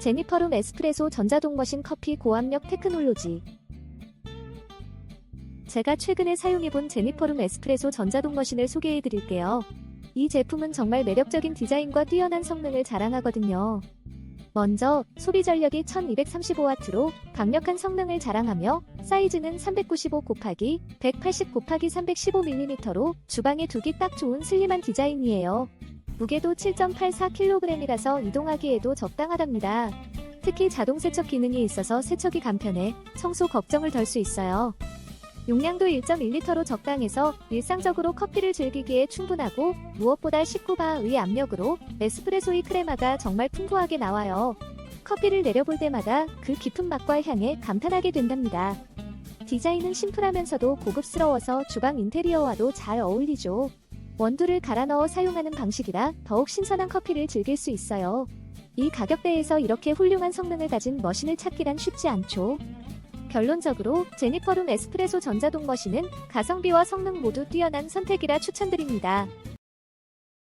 제니퍼룸 에스프레소 전자동 머신 커피 고압력 테크놀로지. 제가 최근에 사용해본 제니퍼룸 에스프레소 전자동 머신을 소개해 드릴게요. 이 제품은 정말 매력적인 디자인과 뛰어난 성능을 자랑하거든요. 먼저 소비 전력이 1235W로 강력한 성능을 자랑하며 사이즈는 395 곱하기 180 곱하기 315mm로 주방에 두기 딱 좋은 슬림한 디자인이에요. 무게도 7.84kg이라서 이동하기에도 적당하답니다. 특히 자동 세척 기능이 있어서 세척이 간편해 청소 걱정을 덜 수 있어요. 용량도 1.1리터로 적당해서 일상적으로 커피를 즐기기에 충분하고 무엇보다 19바의 압력으로 에스프레소의 크레마가 정말 풍부하게 나와요. 커피를 내려볼 때마다 그 깊은 맛과 향에 감탄하게 된답니다. 디자인은 심플하면서도 고급스러워서 주방 인테리어와도 잘 어울리죠. 원두를 갈아 넣어 사용하는 방식이라 더욱 신선한 커피를 즐길 수 있어요. 이 가격대에서 이렇게 훌륭한 성능을 가진 머신을 찾기란 쉽지 않죠. 결론적으로 제니퍼룸 에스프레소 전자동 머신은 가성비와 성능 모두 뛰어난 선택이라 추천드립니다.